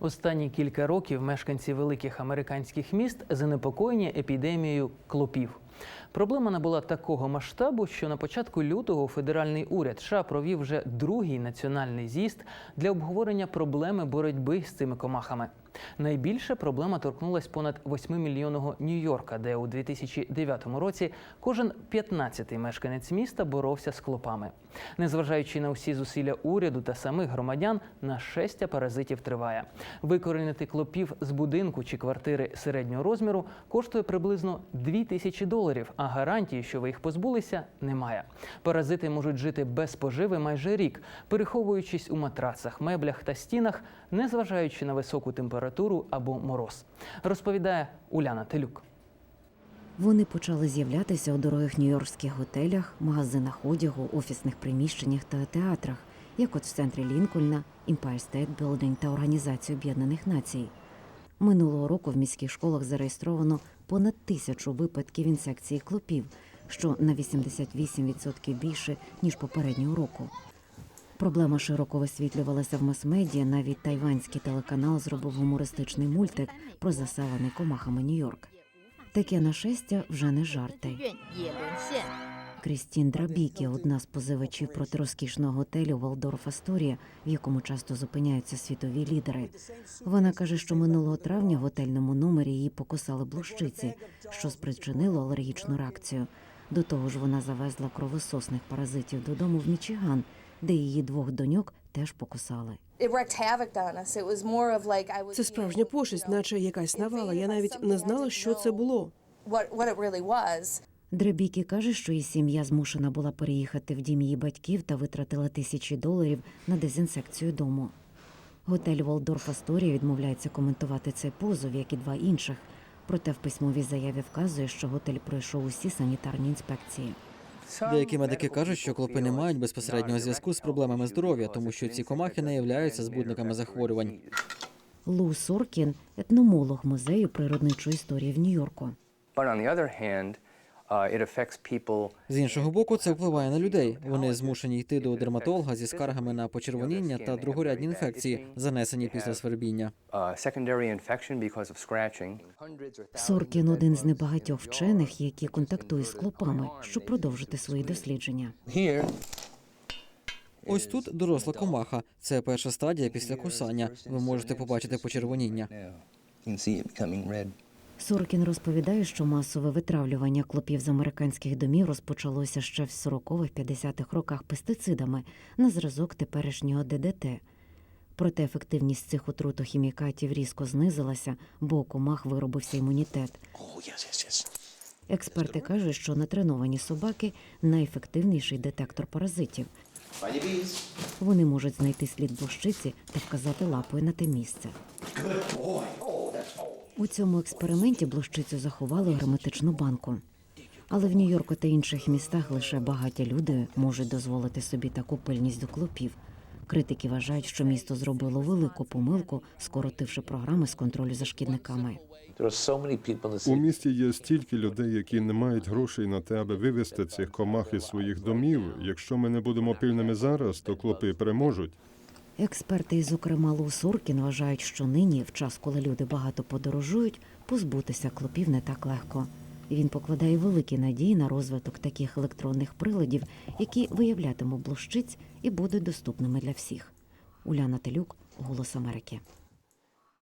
Останні кілька років мешканці великих американських міст занепокоєні епідемією клопів. Проблема набула такого масштабу, що на початку лютого федеральний уряд США провів вже другий національний з'їзд для обговорення проблеми боротьби з цими комахами. Найбільше проблема торкнулась понад 8-мільйонного Нью-Йорка, де у 2009 році кожен 15-й мешканець міста боровся з клопами. Незважаючи на усі зусилля уряду та самих громадян, нашестя паразитів триває. Викорінити клопів з будинку чи квартири середнього розміру коштує приблизно 2 тисячі доларів, а гарантії, що ви їх позбулися, немає. Паразити можуть жити без поживи майже рік, переховуючись у матрацах, меблях та стінах, незважаючи на високу температуру або мороз. Розповідає Уляна Телюк. Вони почали з'являтися у дорогих нью-йоркських готелях, магазинах одягу, офісних приміщеннях та театрах, як от в центрі Лінкольна, Empire State Building та Організації Об'єднаних Націй. Минулого року в міських школах зареєстровано понад тисячу випадків інсекції клопів, що на 88% більше ніж попереднього року. Проблема широко висвітлювалася в мас-медіа. Навіть тайванський телеканал зробив гумористичний мультик про заселений комахами Нью-Йорк. Таке нашестя вже не жарти. Крістін Драбікі, одна з позивачів проти розкішного готелю Валдорф Асторія, в якому часто зупиняються світові лідери. Вона каже, що минулого травня в готельному номері її покусали блощиці, що спричинило алергічну реакцію. До того ж, вона завезла кровососних паразитів додому в Мічиган, де її двох доньок теж покусали. Це справжня пошесть, наче якась навала. Я навіть не знала, що це було. Дребікі каже, що її сім'я змушена була переїхати в дім її батьків та витратила тисячі доларів на дезінсекцію дому. Готель Волдорф Асторія відмовляється коментувати цей позов, як і два інших. Проте в письмовій заяві вказує, що готель пройшов усі санітарні інспекції. Деякі медики кажуть, що клопи не мають безпосереднього зв'язку з проблемами здоров'я, тому що ці комахи не являються збудниками захворювань. Лу Соркін етномолог музею природничої історії в Нью-Йорку. Uh, it affects people З іншого боку, це впливає на людей. Вони змушені йти до дерматолога зі скаргами на почервоніння та другорядні інфекції, занесені після свербіння. uh, secondary infection because of scratching. Соркін один з небагатьох вчених, які контактують з клопами, щоб продовжити свої дослідження. Ось тут доросла комаха. Це перша стадія після кусання. Ви можете побачити почервоніння. Соркін розповідає, що масове витравлювання клопів з американських домів розпочалося ще в 40-х 50-х роках пестицидами на зразок теперішнього ДДТ. Проте ефективність цих отрутохімікатів різко знизилася, бо у комах виробився імунітет. Експерти кажуть, що натреновані собаки найефективніший детектор паразитів. Вони можуть знайти слід блощиці та вказати лапою на те місце. У цьому експерименті блощицю заховали у герметичну банку. Але в Нью-Йорку та інших містах лише багаті люди можуть дозволити собі таку пильність до клопів. Критики вважають, що місто зробило велику помилку, скоротивши програми з контролю за шкідниками. У місті є стільки людей, які не мають грошей на те, аби вивезти цих комах із своїх домів. Якщо ми не будемо пильними зараз, то клопи переможуть. Експерти, зокрема Лу Суркін, вважають, що нині, в час, коли люди багато подорожують, позбутися клопів не так легко. Він покладає великі надії на розвиток таких електронних приладів, які виявлятимуть блощиць і будуть доступними для всіх. Уляна Телюк, Голос Америки.